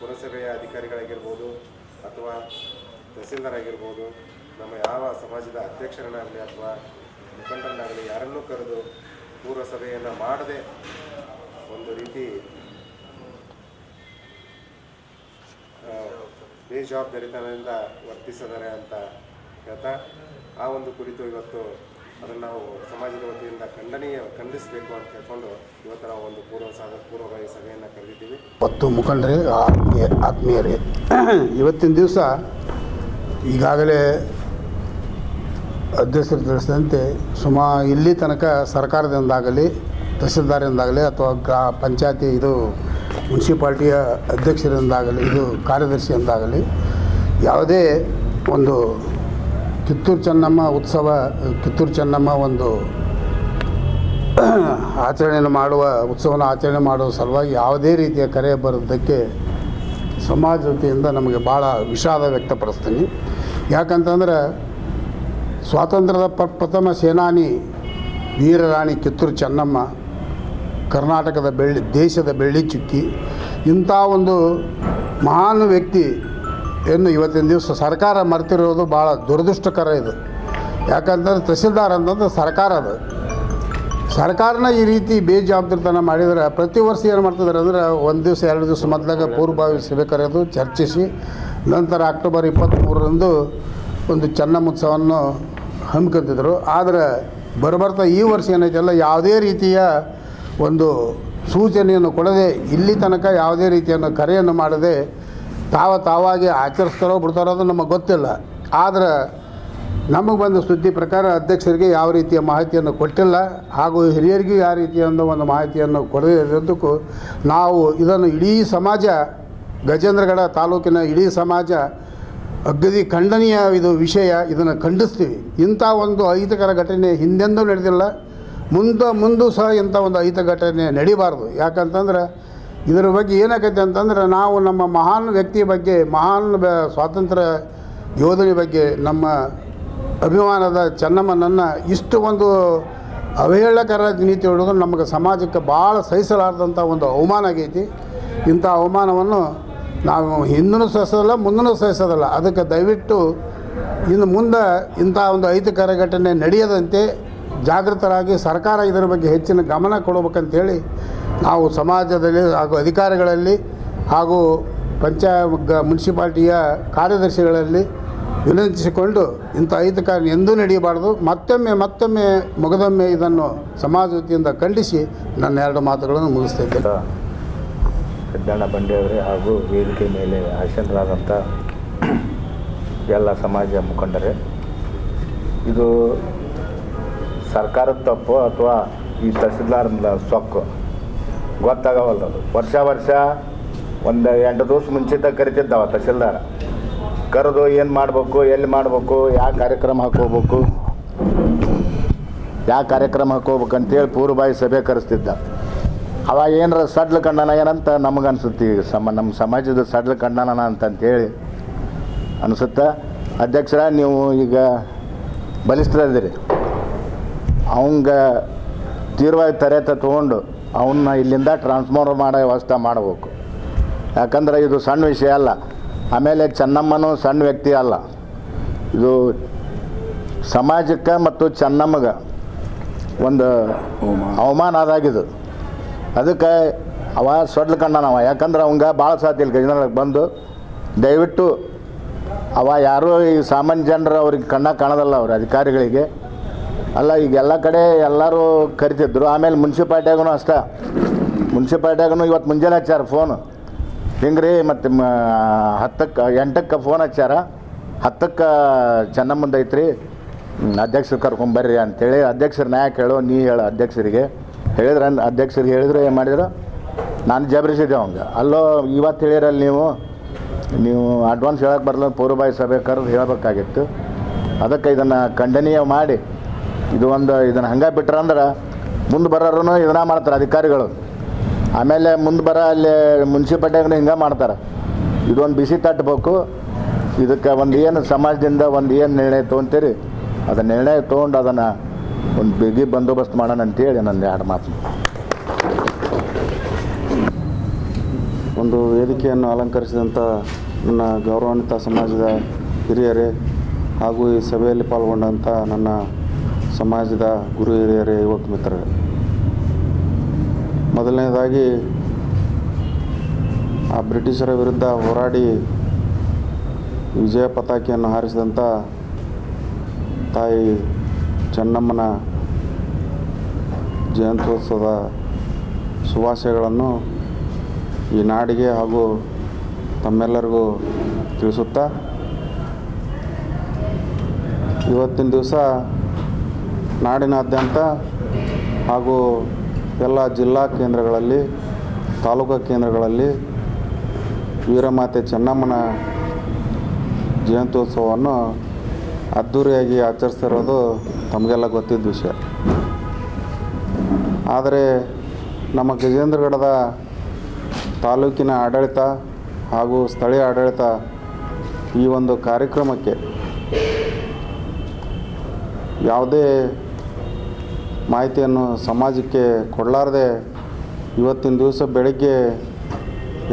ಪುರಸಭೆಯ ಅಧಿಕಾರಿಗಳಾಗಿರ್ಬೋದು ಅಥವಾ ತಹಸೀಲ್ದಾರ್ ಆಗಿರ್ಬೋದು ನಮ್ಮ ಯಾವ ಸಮಾಜದ ಅಧ್ಯಕ್ಷರನ್ನಾಗಲಿ ಅಥವಾ ಮುಖಂಡರನ್ನಾಗಲಿ ಯಾರನ್ನೂ ಕರೆದು ಪೂರ್ವಸಭೆಯನ್ನು ಮಾಡದೆ ಒಂದು ರೀತಿ ಬೇಜವಾಬ್ದಾರಿತನದಿಂದ ವರ್ತಿಸಿದ್ದಾರೆ ಅಂತ ಹೇಳ್ತಾ, ಆ ಒಂದು ಕುರಿತು ಇವತ್ತು ಅದನ್ನು ನಾವು ಸಮಾಜದ ವತಿಯಿಂದ ಖಂಡನೀಯ ಖಂಡಿಸಬೇಕು ಅಂತ ಹೇಳ್ಕೊಂಡು ಇವತ್ತು ನಾವು ಒಂದು ಪೂರ್ವ ಸಾಗ ಪೂರ್ವಭಾವಿ ಸಭೆಯನ್ನು ಕರೆದಿದ್ದೀವಿ. ಮತ್ತು ಮುಖಂಡರೇ, ಆತ್ಮೀಯ ಆತ್ಮೀಯರೇ, ಇವತ್ತಿನ ದಿವಸ ಈಗಾಗಲೇ ಅಧ್ಯಕ್ಷರು ತಿಳಿಸಿದಂತೆ ಸುಮಾ ಇಲ್ಲಿ ತನಕ ಸರ್ಕಾರದಿಂದಾಗಲಿ ತಹಸೀಲ್ದಾರಿಂದಾಗಲಿ ಅಥವಾ ಗ್ರಾ ಪಂಚಾಯತಿ ಇದು ಮುನ್ಸಿಪಾಲ್ಟಿಯ ಅಧ್ಯಕ್ಷರಿಂದಾಗಲಿ, ಇದು ಕಾರ್ಯದರ್ಶಿಯಿಂದಾಗಲಿ ಯಾವುದೇ ಒಂದು ಕಿತ್ತೂರು ಚೆನ್ನಮ್ಮ ಉತ್ಸವ, ಕಿತ್ತೂರು ಚೆನ್ನಮ್ಮ ಒಂದು ಆಚರಣೆಯನ್ನು ಮಾಡುವ ಉತ್ಸವನ ಆಚರಣೆ ಮಾಡುವ ಸಲುವಾಗಿ ಯಾವುದೇ ರೀತಿಯ ಕರೆ ಬರೋದಕ್ಕೆ ಸಮಾಜ ನಮಗೆ ಭಾಳ ವಿಷಾದ ವ್ಯಕ್ತಪಡಿಸ್ತೀನಿ. ಯಾಕಂತಂದ್ರೆ ಸ್ವಾತಂತ್ರ್ಯದ ಪ, ಪ್ರಥಮ ಸೇನಾನಿ ವೀರರಾಣಿ ಕಿತ್ತೂರು ಚೆನ್ನಮ್ಮ, ಕರ್ನಾಟಕದ ಬೆಳ್ಳಿ, ದೇಶದ ಬೆಳ್ಳಿ ಚುಕ್ಕಿ, ಇಂಥ ಒಂದು ಮಹಾನ್ ವ್ಯಕ್ತಿ ಏನು ಇವತ್ತಿನ ದಿವಸ ಸರ್ಕಾರ ಮರ್ತಿರೋದು ಭಾಳ ದುರದೃಷ್ಟಕರ ಇದು. ಯಾಕಂತಂದ್ರೆ ತಹಸೀಲ್ದಾರ್ ಅಂತಂದ್ರೆ ಸರ್ಕಾರ ಅದು. ಸರ್ಕಾರನ ಈ ರೀತಿ ಬೇಜವಾಬ್ದಾರಿತನ ಮಾಡಿದರೆ ಪ್ರತಿ ವರ್ಷ ಏನು ಮಾಡ್ತಿದ್ದಾರೆ ಅಂದರೆ ಒಂದು ದಿವಸ, ಎರಡು ದಿವಸ ಮೊದಲಾಗ ಪೂರ್ವಭಾವಿ ಸಭೆ ಕರೆಯೋದು ಚರ್ಚಿಸಿ, ನಂತರ ಅಕ್ಟೋಬರ್ ಇಪ್ಪತ್ತ್ಮೂರರಂದು ಒಂದು ಚೆನ್ನಮ್ಮೋತ್ಸವವನ್ನು ಹಮ್ಮಿಕೊಂತಿದ್ರು. ಆದರೆ ಬರಬರ್ತಾ ಈ ವರ್ಷ ಏನೈತಲ್ಲ ಯಾವುದೇ ರೀತಿಯ ಒಂದು ಸೂಚನೆಯನ್ನು ಕೊಡದೆ ಇಲ್ಲಿ ತನಕ ಯಾವುದೇ ರೀತಿಯನ್ನು ಕರೆಯನ್ನು ಮಾಡದೆ ತಾವ ತಾವಾಗಿ ಆಚರಿಸ್ತಾರೋ ಬಿಡ್ತಾರೋ ಅದು ನಮಗೆ ಗೊತ್ತಿಲ್ಲ. ಆದರೆ ನಮಗೆ ಬಂದ ಸುದ್ದಿ ಪ್ರಕಾರ ಅಧ್ಯಕ್ಷರಿಗೆ ಯಾವ ರೀತಿಯ ಮಾಹಿತಿಯನ್ನು ಕೊಟ್ಟಿಲ್ಲ. ಹಾಗೂ ಹಿರಿಯರಿಗೂ ಯಾವ ರೀತಿಯ ಒಂದು ಮಾಹಿತಿಯನ್ನು ಕೊಡದೇ ಇರೋದಕ್ಕೂ ನಾವು ಇದನ್ನು ಇಡೀ ಸಮಾಜ, ಗಜೇಂದ್ರಗಡ ತಾಲೂಕಿನ ಇಡೀ ಸಮಾಜ ಅಗದಿ ಖಂಡನೀಯ ಇದು ವಿಷಯ ಇದನ್ನು ಖಂಡಿಸ್ತೀವಿ. ಇಂಥ ಒಂದು ಅಹಿತಕರ ಘಟನೆ ಹಿಂದೆಂದೂ ನಡೆದಿಲ್ಲ. ಮುಂದೆ, ಮುಂದೂ ಸಹ ಇಂಥ ಒಂದು ಅಹಿತ ಘಟನೆ ನಡಿಬಾರ್ದು. ಯಾಕಂತಂದ್ರೆ ಇದರ ಬಗ್ಗೆ ಏನಾಗೈತೆ ಅಂತಂದ್ರೆ ನಾವು ನಮ್ಮ ಮಹಾನ್ ವ್ಯಕ್ತಿಯ ಬಗ್ಗೆ, ಮಹಾನ್ ಸ್ವಾತಂತ್ರ್ಯ ಯೋಧನೆ ಬಗ್ಗೆ, ನಮ್ಮ ಅಭಿಮಾನದ ಚೆನ್ನಮ್ಮನನ್ನು ಇಷ್ಟು ಒಂದು ಅವಹೇಳಕರ ನೀತಿ ಹೊಡೆದು ನಮಗೆ ಸಮಾಜಕ್ಕೆ ಭಾಳ ಸಹಿಸಲಾರ್ದಂಥ ಒಂದು ಅವಮಾನ ಆಗೈತಿ. ಇಂಥ ಅವಮಾನವನ್ನು ನಾವು ಹಿಂದೂ ಸಹಿಸೋದಲ್ಲ ಮುಂದೂ ಸಹಿಸೋದಲ್ಲ. ಅದಕ್ಕೆ ದಯವಿಟ್ಟು ಇನ್ನು ಮುಂದೆ ಇಂಥ ಒಂದು ಅಹಿತಕರ ಘಟನೆ ನಡೆಯದಂತೆ ಜಾಗೃತರಾಗಿ ಸರ್ಕಾರ ಇದರ ಬಗ್ಗೆ ಹೆಚ್ಚಿನ ಗಮನ ಕೊಡಬೇಕಂತೇಳಿ ನಾವು ಸಮಾಜದಲ್ಲಿ ಹಾಗೂ ಅಧಿಕಾರಿಗಳಲ್ಲಿ ಹಾಗೂ ಪಂಚಾಯ ಗ- ಮುನ್ಸಿಪಾಲ್ಟಿಯ ಕಾರ್ಯದರ್ಶಿಗಳಲ್ಲಿ ವಿನಂತಿಸಿಕೊಂಡು ಇಂಥ ಅಹಿತಕಾರ ಎಂದೂ ನಡೆಯಬಾರದು. ಮತ್ತೊಮ್ಮೆ ಮತ್ತೊಮ್ಮೆ ಮೊಗದೊಮ್ಮೆ ಇದನ್ನು ಸಮಾಜ ವತಿಯಿಂದ ಖಂಡಿಸಿ ನನ್ನ ಎರಡು ಮಾತುಗಳನ್ನು ಮುಗಿಸ್ತಾ ಇದ್ದೇನೆ ಸಿದ್ದಣ್ಣ ಬಂಡೆಯವರೇ ಹಾಗೂ ವೇದಿಕೆ ಮೇಲೆ ಹಾಸನರಾದಂಥ ಎಲ್ಲ ಸಮಾಜ ಮುಖಂಡರೇ, ಇದು ಸರ್ಕಾರದ ತಪ್ಪು ಅಥವಾ ಈ ತಹಸೀಲ್ದಾರ್ನ ಸೊಕ್ಕು? ಗೊತ್ತಾಗವಲ್ದು. ಅದು ವರ್ಷ ವರ್ಷ ಒಂದು ಎಂಟು ದಿವಸ ಮುಂಚಿತ ಕರಿತಿದ್ದಾವ ತಹಸೀಲ್ದಾರ ಕರೆದು ಏನು ಮಾಡಬೇಕು, ಎಲ್ಲಿ ಮಾಡಬೇಕು, ಯಾವ ಕಾರ್ಯಕ್ರಮ ಹಾಕೋಬೇಕು ಯಾವ ಕಾರ್ಯಕ್ರಮ ಹಾಕೋಬೇಕು ಅಂತೇಳಿ ಪೂರ್ವಭಾವಿ ಸಭೆ ಕರೆಸ್ತಿದ್ದ. ಅವಾಗ ಏನರ ಸಡ್ಲ ಕಂಡನ ಏನಂತ ನಮಗೆ ಅನ್ಸುತ್ತೆ ಈಗ ಸಮ ನಮ್ಮ ಸಮಾಜದ ಸಡ್ಲ ಕಂಡನ ಅಂತಂತೇಳಿ ಅನಿಸುತ್ತೆ. ಅಧ್ಯಕ್ಷರ ನೀವು ಈಗ ಬಲಿಸ್ತಿದ್ದೀರಿ ಅವಂಗೆ ತೀವ್ರವಾಗಿ ತರೇತ ತೊಗೊಂಡು ಅವನ್ನ ಇಲ್ಲಿಂದ ಟ್ರಾನ್ಸ್ಫಾರ್ಮರ್ ಮಾಡೋ ವ್ಯವಸ್ಥೆ ಮಾಡಬೇಕು. ಯಾಕಂದ್ರೆ ಇದು ಸಣ್ಣ ವಿಷಯ ಅಲ್ಲ. ಆಮೇಲೆ ಚೆನ್ನಮ್ಮನೂ ಸಣ್ಣ ವ್ಯಕ್ತಿ ಅಲ್ಲ. ಇದು ಸಮಾಜಕ್ಕೆ ಮತ್ತು ಚೆನ್ನಮ್ಮಗೆ ಒಂದು ಅವಮಾನ ಆದಾಗಿದು ಅದಕ್ಕೆ ಅವ ಸೊಡ್ಲು ಕಂಡನವ ಯಾಕಂದ್ರೆ ಅವಂಗ ಭಾಳ ಸಾಧ್ಯ ಇಲ್ಲಿ ಗಜನಗಳಿಗೆ ಬಂದು ದಯವಿಟ್ಟು ಅವ ಯಾರೂ ಈ ಸಾಮಾನ್ಯ ಜನರು ಅವ್ರಿಗೆ ಕಣ್ಣ ಕಾಣೋದಲ್ಲ ಅವ್ರ ಅಧಿಕಾರಿಗಳಿಗೆ. ಅಲ್ಲ, ಈಗ ಎಲ್ಲ ಕಡೆ ಎಲ್ಲರೂ ಕರಿತಿದ್ರು. ಆಮೇಲೆ ಮುನ್ಸಿಪಾಲ್ಟಿಯಾಗೂ ಅಷ್ಟೇ. ಮುನ್ಸಿಪಾಲ್ಟಿಯಾಗೂ ಇವತ್ತು ಮುಂಜಾನೆ ಹಚ್ಚಾರ ಫೋನ್. ಹಿಂಗೆ ರೀ ಮತ್ತು ಹತ್ತಕ್ಕೆ, ಎಂಟಕ್ಕೆ ಫೋನ್ ಹಚ್ಚಾರ ಹತ್ತಕ್ಕೆ ಚೆನ್ನಮ್ಮಂದು ಐತ್ರಿ. ಅಧ್ಯಕ್ಷರು ಕರ್ಕೊಂಬರ್ರಿ ಅಂತೇಳಿ ಅಧ್ಯಕ್ಷರ ನ್ಯಾಯ ಕೇಳು ನೀ ಹೇಳು ಅಧ್ಯಕ್ಷರಿಗೆ. ಹೇಳಿದ್ರೆ ಅಧ್ಯಕ್ಷರಿಗೆ ಹೇಳಿದ್ರೆ ಏನು ಮಾಡಿದ್ರು? ನಾನು ಜಬರಿಸಿದ್ದೆ ಅವಂಗೆ. ಅಲ್ಲೋ, ಇವತ್ತು ಹೇಳಿರಲ್ಲ ನೀವು. ನೀವು ಅಡ್ವಾನ್ಸ್ ಹೇಳಕ್ಕೆ ಬರಲ್ಲ ಪೂರ್ವಭಾವಿ ಸಭೆ ಕರೆದು ಹೇಳಬೇಕಾಗಿತ್ತು. ಅದಕ್ಕೆ ಇದನ್ನು ಖಂಡನೀಯ ಮಾಡಿ. ಇದು ಒಂದು ಇದನ್ನು ಹಂಗೆ ಬಿಟ್ರಂದ್ರೆ ಮುಂದೆ ಬರೋರು ಇದನ್ನ ಮಾಡ್ತಾರೆ ಅಧಿಕಾರಿಗಳು. ಆಮೇಲೆ ಮುಂದೆ ಬರೋ ಅಲ್ಲಿ ಮುನ್ಸಿಪಾಲ್ಟಿಯಾಗ ಹಿಂಗೆ ಮಾಡ್ತಾರೆ. ಇದೊಂದು ಬಿಸಿ ತಟ್ಟಬೇಕು ಇದಕ್ಕೆ ಒಂದು ಏನು ಸಮಾಜದಿಂದ ಒಂದು ಏನು ನಿರ್ಣಯ ತೊಗೊಂತೀರಿ? ಅದನ್ನ ನಿರ್ಣಯ ತೊಗೊಂಡು ಅದನ್ನು ಒಂದು ಬಿಗಿ ಬಂದೋಬಸ್ತ್ ಮಾಡೋಣ ಅಂತೇಳಿ ನನ್ನ ಎರಡು ಮಾತು. ಒಂದು ವೇದಿಕೆಯನ್ನು ಅಲಂಕರಿಸಿದಂಥ ನನ್ನ ಗೌರವಾನ್ವಿತ ಸಮಾಜದ ಹಿರಿಯರೇ ಹಾಗೂ ಈ ಸಭೆಯಲ್ಲಿ ಪಾಲ್ಗೊಂಡಂಥ ನನ್ನ ಸಮಾಜದ ಗುರು ಹಿರಿಯರೇ, ಯುವಕ ಮಿತ್ರರೇ. ಮೊದಲನೇದಾಗಿ, ಆ ಬ್ರಿಟಿಷರ ವಿರುದ್ಧ ಹೋರಾಡಿ ವಿಜಯ ಪತಾಕಿಯನ್ನು ಹಾರಿಸಿದಂಥ ತಾಯಿ ಚೆನ್ನಮ್ಮನ ಜಯಂತ್ಯೋತ್ಸವದ ಶುಭಾಶಯಗಳನ್ನು ಈ ನಾಡಿಗೆ ಹಾಗೂ ತಮ್ಮೆಲ್ಲರಿಗೂ ತಿಳಿಸುತ್ತಾ, ಇವತ್ತಿನ ದಿವಸ ನಾಡಿನಾದ್ಯಂತ ಹಾಗೂ ಎಲ್ಲ ಜಿಲ್ಲಾ ಕೇಂದ್ರಗಳಲ್ಲಿ, ತಾಲೂಕಾ ಕೇಂದ್ರಗಳಲ್ಲಿ ವೀರಮಾತೆ ಚೆನ್ನಮ್ಮನ ಜಯಂತ್ಯೋತ್ಸವವನ್ನು ಅದ್ಧೂರಿಯಾಗಿ ಆಚರಿಸ್ತಿರೋದು ತಮಗೆಲ್ಲ ಗೊತ್ತಿದ್ದ ವಿಷಯ. ಆದರೆ ನಮ್ಮ ಗಜೇಂದ್ರಗಢದ ತಾಲೂಕಿನ ಆಡಳಿತ ಹಾಗೂ ಸ್ಥಳೀಯ ಆಡಳಿತ ಈ ಒಂದು ಕಾರ್ಯಕ್ರಮಕ್ಕೆ ಯಾವುದೇ ಮಾಹಿತಿಯನ್ನು ಸಮಾಜಕ್ಕೆ ಕೊಡಲಾರದೆ ಇವತ್ತಿನ ದಿವಸ ಬೆಳಗ್ಗೆ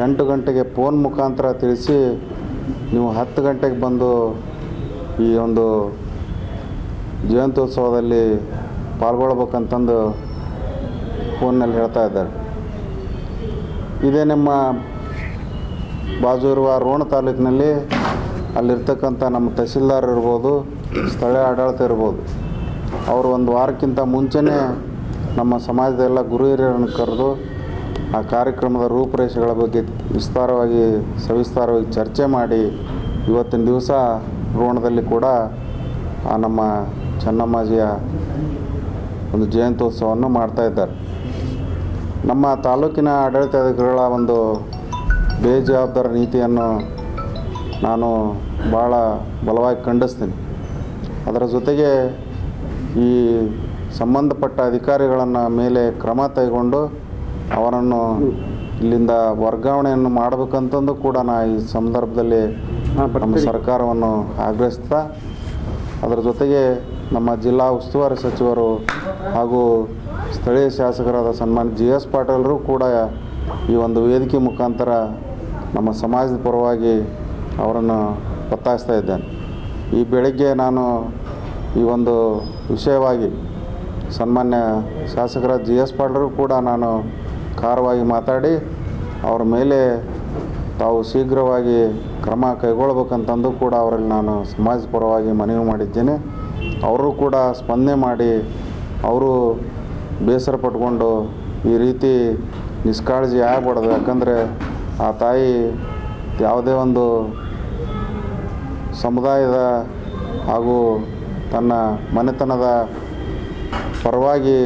ಎಂಟು ಗಂಟೆಗೆ ಫೋನ್ ಮುಖಾಂತರ ತಿಳಿಸಿ ನೀವು ಹತ್ತು ಗಂಟೆಗೆ ಬಂದು ಈ ಒಂದು ಜಯಂತ್ಯೋತ್ಸವದಲ್ಲಿ ಪಾಲ್ಗೊಳ್ಬೇಕಂತಂದು ಫೋನ್ನಲ್ಲಿ ಹೇಳ್ತಾ ಇದ್ದಾರೆ. ಇದೇ ನಮ್ಮ ಬಾಜು ಇರುವ ರೋಣ ತಾಲೂಕಿನಲ್ಲಿ ಅಲ್ಲಿರ್ತಕ್ಕಂಥ ನಮ್ಮ ತಹಸೀಲ್ದಾರ್ ಇರ್ಬೋದು, ಸ್ಥಳೀಯ ಆಡಳಿತ ಇರ್ಬೋದು. ಅವರು ಒಂದು ವಾರಕ್ಕಿಂತ ಮುಂಚೆನೇ ನಮ್ಮ ಸಮಾಜದ ಎಲ್ಲ ಗುರು ಹಿರಿಯರನ್ನು ಕರೆದು ಆ ಕಾರ್ಯಕ್ರಮದ ರೂಪುರೇಷೆಗಳ ಬಗ್ಗೆ ವಿಸ್ತಾರವಾಗಿ, ಸವಿಸ್ತಾರವಾಗಿ ಚರ್ಚೆ ಮಾಡಿ ಇವತ್ತಿನ ದಿವಸ ರೋಣದಲ್ಲಿ ಕೂಡ ಆ ನಮ್ಮ ಚೆನ್ನಮ್ಮಾಜಿಯ ಒಂದು ಜಯಂತ್ಯೋತ್ಸವವನ್ನು ಮಾಡ್ತಾ ಇದ್ದಾರೆ. ನಮ್ಮ ತಾಲೂಕಿನ ಆಡಳಿತಾಧಿಕಾರಿಗಳ ಒಂದು ಬೇಜವಾಬ್ದಾರ ನೀತಿಯನ್ನು ನಾನು ಭಾಳ ಬಲವಾಗಿ ಖಂಡಿಸ್ತೀನಿ. ಅದರ ಜೊತೆಗೆ ಈ ಸಂಬಂಧಪಟ್ಟ ಅಧಿಕಾರಿಗಳನ್ನು ಮೇಲೆ ಕ್ರಮ ಕೈಗೊಂಡು ಅವರನ್ನು ಇಲ್ಲಿಂದ ವರ್ಗಾವಣೆಯನ್ನು ಮಾಡಬೇಕಂತಂದು ಕೂಡ ನಾ ಈ ಸಂದರ್ಭದಲ್ಲಿ ನಮ್ಮ ಸರ್ಕಾರವನ್ನು ಆಗ್ರಹಿಸ್ತಾ ಅದರ ಜೊತೆಗೆ ನಮ್ಮ ಜಿಲ್ಲಾ ಉಸ್ತುವಾರಿ ಸಚಿವರು ಹಾಗೂ ಸ್ಥಳೀಯ ಶಾಸಕರಾದ ಸನ್ಮಾನ್ಯ ಜಿ ಎಸ್ ಪಾಟೀಲರು ಕೂಡ ಈ ಒಂದು ವೇದಿಕೆ ಮುಖಾಂತರ ನಮ್ಮ ಸಮಾಜದ ಪರವಾಗಿ ಅವರನ್ನು ಒತ್ತಾಯಿಸ್ತಾ ಇದ್ದೇನೆ. ಈ ಬೆಳಗ್ಗೆ ನಾನು ಈ ಒಂದು ವಿಷಯವಾಗಿ ಸನ್ಮಾನ್ಯ ಶಾಸಕರ ಜಿ ಎಸ್ ಪಾಟೀಲರು ಕೂಡ ನಾನು ಖಾರವಾಗಿ ಮಾತಾಡಿ ಅವರ ಮೇಲೆ ತಾವು ಶೀಘ್ರವಾಗಿ ಕ್ರಮ ಕೈಗೊಳ್ಬೇಕಂತಂದು ಕೂಡ ಅವರಲ್ಲಿ ನಾನು ಸಮಾಜ ಪರವಾಗಿ ಮನವಿ ಮಾಡಿದ್ದೇನೆ. ಅವರು ಕೂಡ ಸ್ಪಂದನೆ ಮಾಡಿ ಅವರು ಬೇಸರ ಪಟ್ಕೊಂಡು ಈ ರೀತಿ ನಿಷ್ಕಾಳಜಿ ಆಗಬಾರ್ದು. ಯಾಕಂದರೆ ಆ ತಾಯಿ ಯಾವುದೇ ಒಂದು ಸಮುದಾಯದ ಹಾಗೂ ತನ್ನ ಮನೆತನದ ಪರವಾಗಿ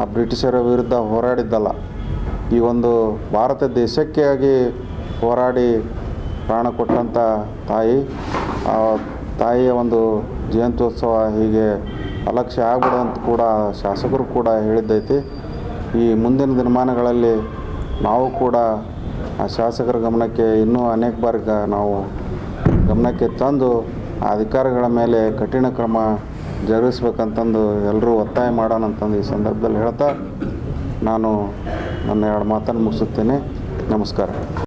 ಆ ಬ್ರಿಟಿಷರ ವಿರುದ್ಧ ಹೋರಾಡಿದ್ದಲ್ಲ. ಈ ಒಂದು ಭಾರತ ದೇಶಕ್ಕೆ ಆಗಿ ಹೋರಾಡಿ ಪ್ರಾಣ ಕೊಟ್ಟಂಥ ತಾಯಿ, ಆ ತಾಯಿಯ ಒಂದು ಜಯಂತ್ಯೋತ್ಸವ ಹೀಗೆ ಅಲಕ್ಷ್ಯ ಆಗ್ಬಿಡೋಂತ ಕೂಡ ಶಾಸಕರು ಕೂಡ ಹೇಳಿದ್ದೈತಿ. ಈ ಮುಂದಿನ ದಿನಮಾನಗಳಲ್ಲಿ ನಾವು ಕೂಡ ಆ ಶಾಸಕರ ಗಮನಕ್ಕೆ ಇನ್ನೂ ಅನೇಕ ಬಾರಿ ನಾವು ಗಮನಕ್ಕೆ ತಂದು ಆ ಅಧಿಕಾರಿಗಳ ಮೇಲೆ ಕಠಿಣ ಕ್ರಮ ಜರುಗಿಸ್ಬೇಕಂತಂದು ಎಲ್ಲರೂ ಒತ್ತಾಯ ಮಾಡೋಣ ಅಂತಂದು ಈ ಸಂದರ್ಭದಲ್ಲಿ ಹೇಳ್ತಾ ನಾನು ನನ್ನ ಎರಡು ಮಾತನ್ನು ಮುಗಿಸುತ್ತೇನೆ. ನಮಸ್ಕಾರ.